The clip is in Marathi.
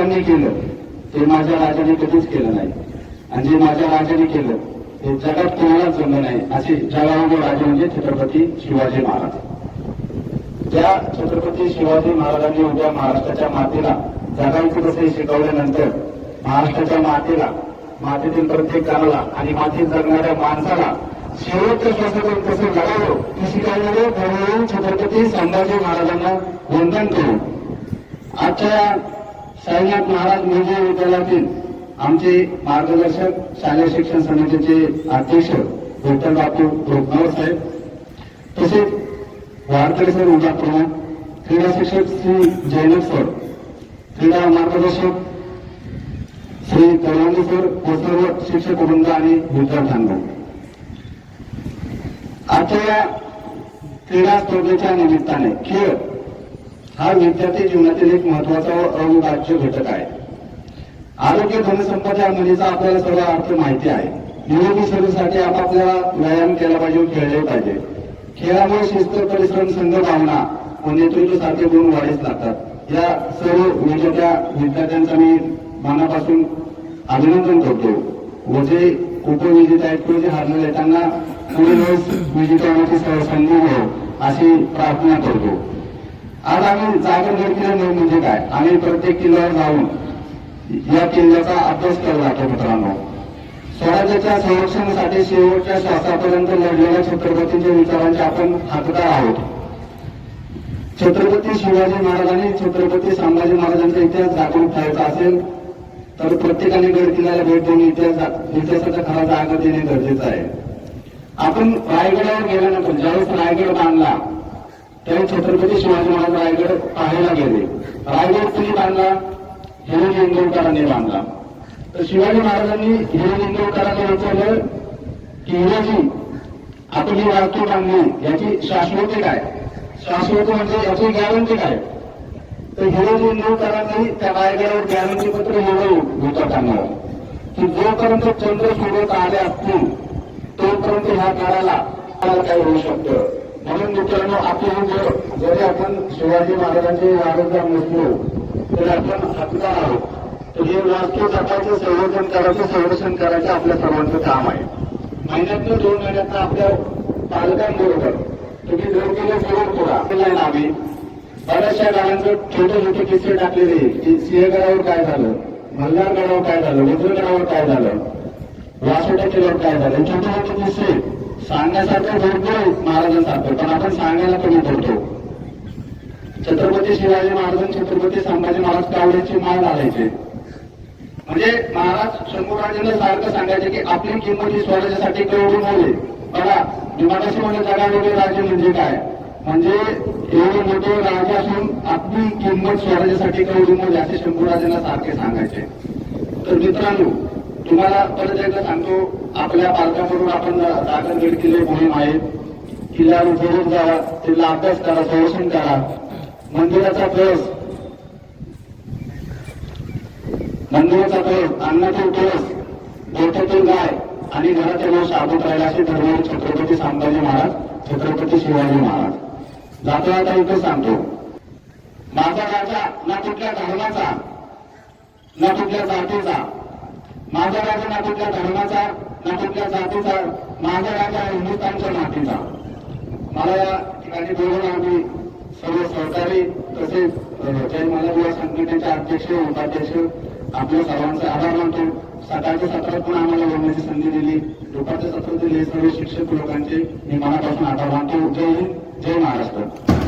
लोकांनी केलं ते माझ्या राजाने कधीच केलं नाही. आणि जे माझ्या राजाने केलं ते जगात कोणालाच जमलं नाही असे जगावं राजे म्हणजे छत्रपती शिवाजी महाराज. त्या छत्रपती शिवाजी महाराजांनी उद्या महाराष्ट्राच्या मातेला जगायचं कसं शिकवल्यानंतर महाराष्ट्राच्या मातेला मातेतील प्रत्येक जणाला आणि मातीत जगणाऱ्या माणसाला शेवटच्या श्वासातून कसं जगावं हे शिकवणारे भगवान छत्रपती संभाजी महाराजांना वंदन करू. आजच्या साईनाथ महाराज मुंजे विद्यालयातील आमचे मार्गदर्शक शालेय शिक्षण समितीचे अध्यक्ष डॉक्टर बापू रोपनावर साहेब तसेच वारकरी सर उद्या प्रमुख क्रीडा शिक्षक श्री जयनक सर क्रीडा मार्गदर्शक श्री करवंदी सर व सर्व शिक्षक वृंद आणि विद्यार्थ्यांना. आजच्या या क्रीडा स्पर्धेच्या निमित्ताने खेळ हा विद्यार्थी जीवनातील एक महत्त्वाचा व अविभाज्य घटक आहे. आरोग्य धनसंपदा म्हणीचा आपल्याला सर्व अर्थ माहिती आहे. निरोगी शरीरासाठी आपापल्याला व्यायाम केला पाहिजे खेळले पाहिजे. खेळामुळे शिस्त परिश्रम संघ भावना व नेतृत्व सारखे गुण वाढीस लागतात. या सर्व विजेत्या विद्यार्थ्यांचा मी मनापासून अभिनंदन करतो. व जे उपविजेते आहेत किंवा जे हरलेले आहेत. त्यांना पुढील वेळेस विजेता होण्याची संधी मिळो हो, अशी प्रार्थना करतो. आज आम्ही जागर गड म्हणजे काय? आम्ही प्रत्येक किल्ल्यावर जाऊन या किल्ल्याचा अभ्यास केला जातो मित्रांनो. स्वराज्याच्या संरक्षणासाठी शेवटच्या श्वासापर्यंत लढलेल्या छत्रपतींच्या विचारांचे आपण हातदार आहोत. छत्रपती शिवाजी महाराजांनी छत्रपती संभाजी महाराजांचा इतिहास जागृत ठेवायचा असेल तर प्रत्येकाने गड किल्ल्याला भेट देऊन इतिहास इतिहासाचा खरा जागा देणे गरजेचं आहे. आपण रायगडावर गेल्यानंतर ज्यावेळेस रायगड बांधला ते छत्रपती शिवाजी महाराज रायगड पाहायला गेले. रायगड कुणी बांधला हिरण इंदोरकरांनी बांधला. तर शिवाजी महाराजांनी हिरण इंदोरकरांनी विचारलं की हिराजी आपण ही वास्तू बांधली याची शाश्वती काय? शाश्वती म्हणजे याची गॅरंटी काय? तर हिरे इंदोरकरांनी त्या रायगडावर गॅरंटी पत्र लिहिलं होतं त्यांना. की जोपर्यंत चंद्र सोडत आले असतील तोपर्यंत ह्या घराला काय होऊ शकतं? म्हणून मित्रांनो आपले जर जरी आपण शिवाजी महाराजांचे वारसदार नसलो तरी आपण हकदार आहोत. तर हे वास्तू जपायचं संवर्धन करायचं संरक्षण करायचं आपल्या सर्वांचं काम आहे. महिन्यातनं दोन महिन्यातनं आपल्या पालकांबरोबर तुम्ही दोन केले फिरून करा केलाय नावे आम्ही बऱ्याचशा गावांचं छोटे छोटे किस्से टाकलेले. की सिंहगडावर काय झालं? मल्हारगडावर काय झालं? वज्रगडावर काय झालं? वासोटा किल्ल्यावर काय झालं? छोटे छोटे किस्से. सांगण्यासारखं भरपूर महाराजांसारखं. पण आपण सांगायला कमी पडतो छत्रपती शिवाजी महाराज छत्रपती संभाजी महाराज कावड्याची माळ घालायचे. म्हणजे महाराज शंभूराजांना सारखं सांगायचे की आपली किंमत ही स्वराज्यासाठी केवढी मोल बघा मी म्हणजे जगावेगळे राज्य म्हणजे काय? म्हणजे एवढे मोठे राजा असून आपली किंमत स्वराज्यासाठी केवढी मोल असे शंभूराजांना सारखे सांगायचे. तर मित्रांनो तुम्हाला परत एकदा सांगतो आपल्या पालकांकडून आपण दाखल किल्ले मोहीम आहे. किल्ल्यावर उभारून जावा तिला अभ्यास करा संरक्षण करा. मंदिराचा कळस मंदिराचा कळस अन्नातील कळस गोठ्यातील गाय आणि घरातील लोक शाबूत राहिला असे धर्म छत्रपती संभाजी महाराज छत्रपती शिवाजी महाराज. जाता आता इथं सांगतो. माझा राजा ना कुठल्या धर्माचा ना कुठल्या जातीचा माझा राजा ना कुठल्या धर्माचा ना कुठल्या जातीचा माझा राजा हिंदुस्थानच्या मातीचा. मला या ठिकाणी बोलून आम्ही सर्व सहकारी तसेच अं, जय मला संघटनेचे अध्यक्ष उपाध्यक्ष आपल्या सर्वांचे आभार मानतो. सकाळच्या सत्रात पण आम्हाला बोलण्याची संधी दिली. दुपारच्या सत्रात दिले सर्व शिक्षक लोकांचे मी मनापासून आभार मानतो. जय हिंद जय महाराष्ट्र.